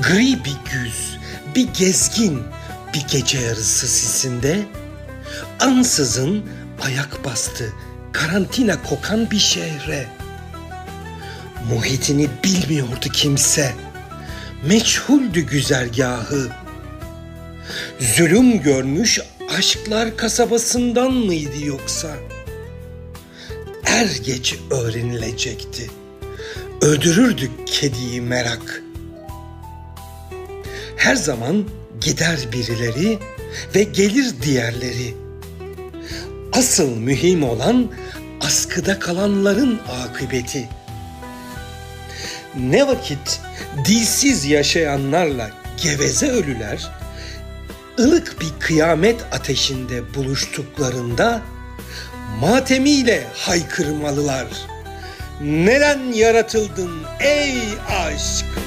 Gri bir güz, bir gezgin, bir gece yarısı sisinde ansızın ayak bastı karantina kokan bir şehre. Muhitini bilmiyordu kimse. Meçhuldü güzergahı. Zulüm görmüş aşklar kasabasından mıydı yoksa? Er geç öğrenilecekti. Öldürürdük kediyi merak. Her zaman gider birileri ve gelir diğerleri. Asıl mühim olan askıda kalanların akıbeti. Ne vakit dilsiz yaşayanlarla geveze ölüler, ılık bir kıyamet ateşinde buluştuklarında matemiyle haykırmalılar. Neden yaratıldın ey aşk?